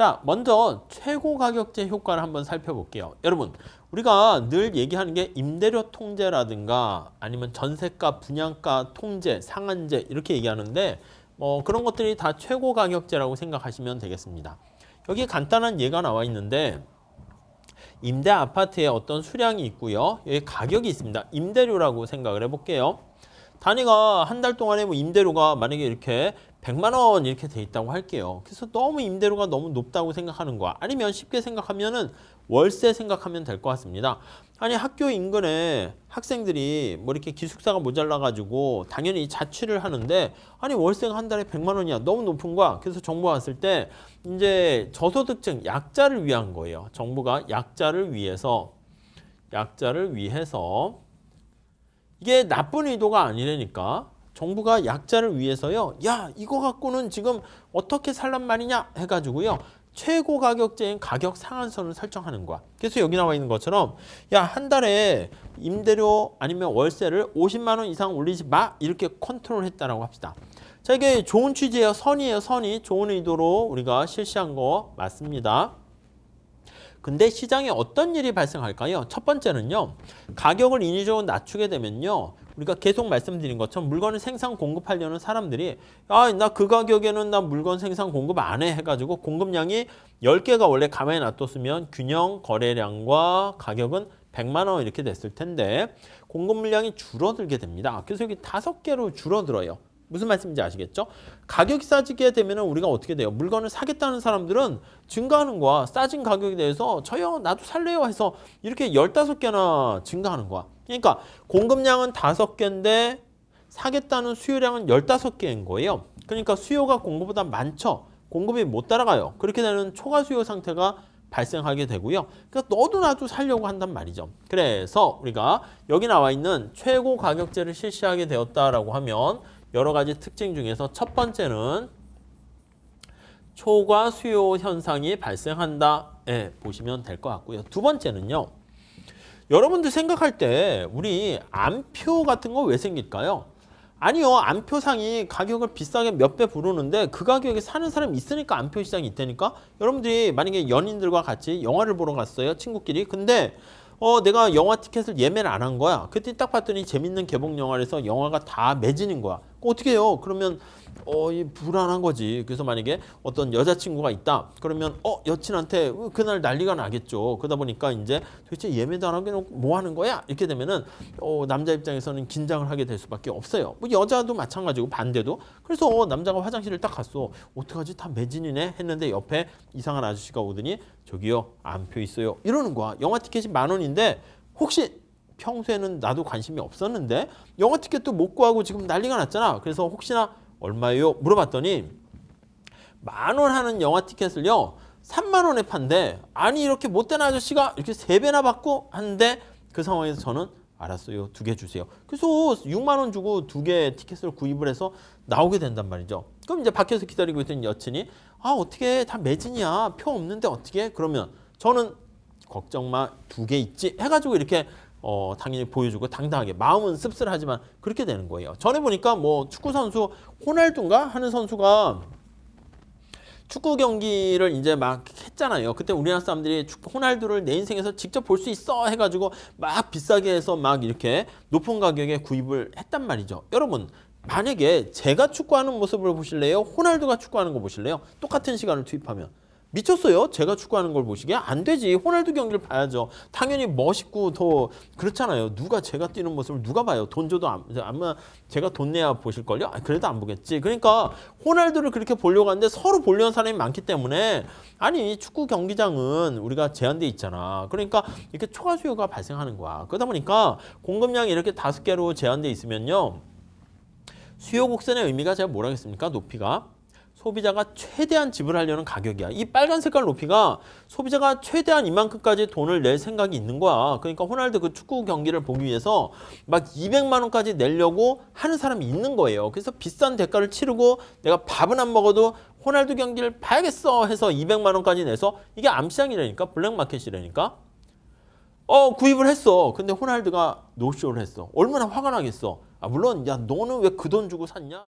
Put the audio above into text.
자, 먼저 최고 가격제 효과를 한번 살펴볼게요. 여러분, 우리가 늘 얘기하는 게 임대료 통제라든가 아니면 전세가, 분양가 통제, 상한제 이렇게 얘기하는데 뭐 그런 것들이 다 최고 가격제라고 생각하시면 되겠습니다. 여기 간단한 예가 나와 있는데 임대 아파트에 어떤 수량이 있고요. 여기 가격이 있습니다. 임대료라고 생각을 해볼게요. 단위가 한 달 동안에 뭐 임대료가 만약에 이렇게 100만 원 이렇게 돼 있다고 할게요. 그래서 너무 임대료가 너무 높다고 생각하는 거야. 아니면 쉽게 생각하면은 월세 생각하면 될 것 같습니다. 아니 학교 인근에 학생들이 뭐 이렇게 기숙사가 모자라 가지고 당연히 자취를 하는데 아니 월세가 한 달에 100만 원이야. 너무 높은 거야. 그래서 정부가 왔을 때 이제 저소득층 약자를 위한 거예요. 정부가 약자를 위해서 약자를 위해서 이게 나쁜 의도가 아니라니까 정부가 약자를 위해서요. 야 이거 갖고는 지금 어떻게 살란 말이냐 해가지고요. 최고 가격제인 가격 상한선을 설정하는 거야. 그래서 여기 나와 있는 것처럼 야 한 달에 임대료 아니면 월세를 50만 원 이상 올리지 마 이렇게 컨트롤 했다라고 합시다. 자 이게 좋은 취지예요. 선이에요. 선이 좋은 의도로 우리가 실시한 거 맞습니다. 근데 시장에 어떤 일이 발생할까요? 첫 번째는요. 가격을 인위적으로 낮추게 되면요. 우리가 계속 말씀드린 것처럼 물건을 생산 공급하려는 사람들이 아, 나 그 가격에는 나 물건 생산 공급 안 해 해가지고 공급량이 10개가 원래 가만히 놔뒀으면 균형 거래량과 가격은 100만 원 이렇게 됐을 텐데 공급 물량이 줄어들게 됩니다. 그래서 여기 다섯 개로 줄어들어요. 무슨 말씀인지 아시겠죠? 가격이 싸지게 되면 우리가 어떻게 돼요? 물건을 사겠다는 사람들은 증가하는 거야. 싸진 가격에 대해서 저요 나도 살래요 해서 이렇게 15개나 증가하는 거야. 그러니까 공급량은 다섯 개인데 사겠다는 수요량은 15개인 거예요. 그러니까 수요가 공급보다 많죠. 공급이 못 따라가요. 그렇게 되는 초과 수요 상태가 발생하게 되고요. 그러니까 너도 나도 살려고 한단 말이죠. 그래서 우리가 여기 나와 있는 최고 가격제를 실시하게 되었다라고 하면 여러 가지 특징 중에서 첫 번째는 초과 수요 현상이 발생한다. 예, 보시면 될 것 같고요. 두 번째는요. 여러분들 생각할 때 우리 암표 같은 거 왜 생길까요? 아니요. 암표상이 가격을 비싸게 몇 배 부르는데 그 가격에 사는 사람이 있으니까 암표 시장이 있다니까. 여러분들이 만약에 연인들과 같이 영화를 보러 갔어요. 친구끼리. 근데 어 내가 영화 티켓을 예매를 안 한 거야. 그때 딱 봤더니 재밌는 개봉 영화라서 영화가 다 매진인 거야. 어떻게 해요? 그러면 어, 이 불안한 거지. 그래서 만약에 어떤 여자친구가 있다. 그러면 어, 여친한테 그날 난리가 나겠죠. 그러다 보니까 이제 도대체 놓고 뭐 하는 거야? 이렇게 되면은 어, 남자 입장에서는 긴장을 하게 될 수밖에 없어요. 뭐 여자도 마찬가지고 반대도. 그래서 어, 남자가 화장실을 딱 갔어. 어떡하지? 다 매진이네 했는데 옆에 이상한 아저씨가 오더니 저기요, 안표 있어요. 이러는 거야. 영화 티켓이 만 원인데 혹시 평소에는 나도 관심이 없었는데 영화 티켓도 못 구하고 지금 난리가 났잖아. 그래서 혹시나 얼마예요? 물어봤더니 만 원 하는 영화 티켓을요 3만 원에 판대. 아니 이렇게 못된 아저씨가 이렇게 세 배나 받고 한데 그 상황에서 저는 알았어요. 두 개 주세요. 그래서 6만 원 주고 두 개 티켓을 구입을 해서 나오게 된단 말이죠. 그럼 이제 밖에서 기다리고 있던 여친이 아 어떻게 다 매진이야. 표 없는데 어떻게? 그러면 저는 걱정 마. 두 개 있지. 해가지고 이렇게 어, 당연히 보여주고 당당하게 마음은 씁쓸하지만 그렇게 되는 거예요. 전에 보니까 뭐 축구 선수 호날두인가 하는 선수가 축구 경기를 이제 막 했잖아요. 그때 우리나라 사람들이 호날두를 내 인생에서 직접 볼 수 있어 해가지고 막 비싸게 해서 막 이렇게 높은 가격에 구입을 했단 말이죠. 여러분 만약에 제가 축구하는 모습을 보실래요? 호날두가 축구하는 거 보실래요? 똑같은 시간을 투입하면 미쳤어요? 제가 축구하는 걸 보시게 안 되지. 호날두 경기를 봐야죠. 당연히 멋있고 더 그렇잖아요. 누가 제가 뛰는 모습을 누가 봐요? 돈 줘도 안, 아마 제가 돈 내야 보실 걸요? 아, 그래도 안 보겠지. 그러니까 호날두를 그렇게 보려고 하는데 서로 보려는 사람이 많기 때문에 아니 축구 경기장은 우리가 제한돼 있잖아. 그러니까 이렇게 초과 수요가 발생하는 거야. 그러다 보니까 공급량이 이렇게 다섯 개로 제한돼 있으면요. 수요 곡선의 의미가 제가 뭐라겠습니까? 높이가 소비자가 최대한 지불하려는 가격이야. 이 빨간 색깔 높이가 소비자가 최대한 이만큼까지 돈을 낼 생각이 있는 거야. 그러니까 호날두 그 축구 경기를 보기 위해서 막 200만 원까지 내려고 하는 사람이 있는 거예요. 그래서 비싼 대가를 치르고 내가 밥은 안 먹어도 호날두 경기를 봐야겠어 해서 200만 원까지 내서 이게 암시장이라니까 블랙마켓이라니까. 어 구입을 했어. 근데 호날두가 노쇼를 했어. 얼마나 화가 나겠어. 아 물론 야 너는 왜 그 돈 주고 샀냐?